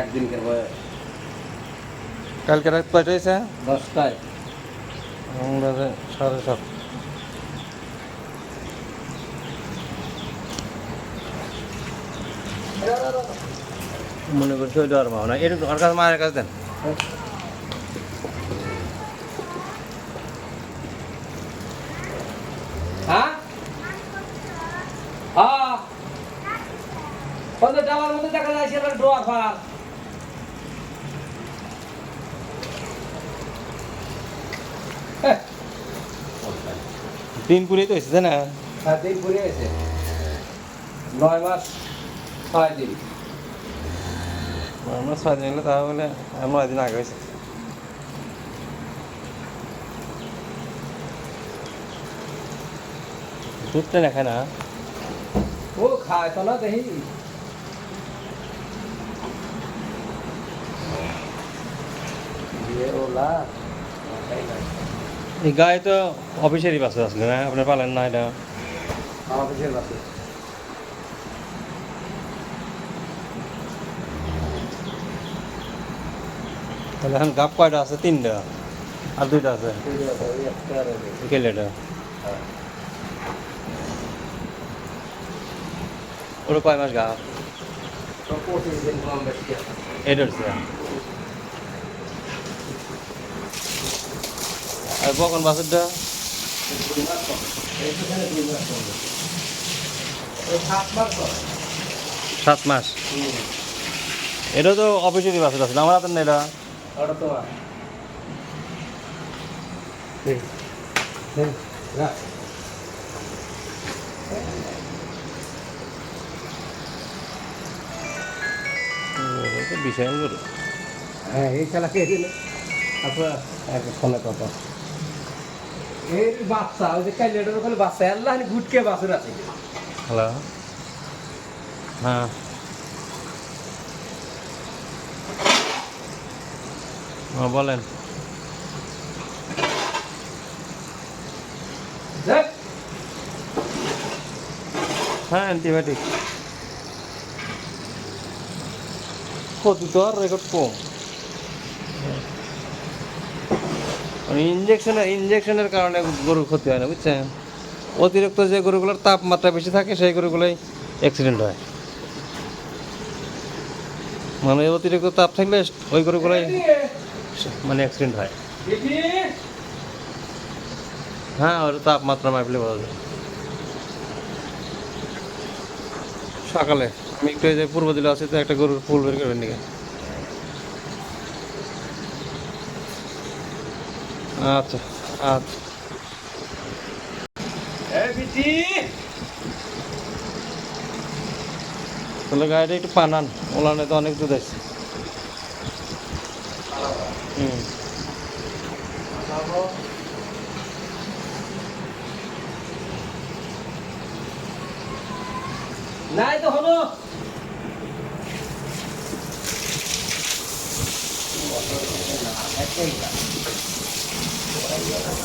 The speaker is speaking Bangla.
একদিনকার বয়ে। কালকে রাত কয়টা হয়েছে দশটায়। বাজে সাড়ে সাত। মনে করছি ওই ডর মাও না এরকম ওর কাছে মায়ের কাছে দেন হ্যাঁ হ্যাঁ ওদের ডাবার মধ্যে দেখা যায় সেটা ডোয়া ফার তিন পুরি তো হয়েছে না? সাত দিন ঘুরে গেছে নয় মাস ছয় দিন। আমরা ছয় দিন হলে তাহলে নয় দিন আগে হয়েছে। দুধটা খায় না? ও খায় তো না দেখি। এই গায়ে তো অফিসেরই বাসে আসলে না? আপনি পালেন না এটা? অফিসের বাসে তাহলে এখন গাপ কয়টা আছে? তিনটা? আর দুইটা আছে? ওই একটা আর ওই কেলেটা হ্যাঁ। ওটা কয় মাস গাপ। এটা আর বেশি। ওই সাত মাস। এটা তো অফিসেরই বাসের আছে আমার হাতের না এটা? বিশাল হ্যাঁ এই খেলা খেয়ে দিলে? এক ফোনে কথা। এই বাচ্চা ওই যে কাইলেটার ওখানে বাচ্চা আল্লাহ গুটকে বাসুর আছে। হ্যালো? হ্যাঁ। হ্যাঁ বলেন। হ্যাঁ অ্যান্টিবায়োটিক ক্ষতি তো আর রেকর্ড কম? ইঞ্জেকশনের ইঞ্জেকশনের কারণে গরুর ক্ষতি হয় না, বুঝছেন? অতিরিক্ত যে গরুগুলোর তাপমাত্রা বেশি থাকে, সেই গরুগুলোই অ্যাক্সিডেন্ট হয়। মানে অতিরিক্ত তাপ থাকলে ওই গরুগুলোই মানে অ্যাক্সিডেন্ট হয়। হ্যাঁ ওর তাপমাত্রা মাপলে বলা যায়। সকালে, আমি একটু যে পূর্ব দিলে আছে, তো একটা গরুর ফুল বের করবেন নাকি? আচ্ছা আচ্ছা। তাহলে গাড়িটা একটু পানান ওলানে তো অনেক দুধ আছে। হুম। নাই তো হলো। 何?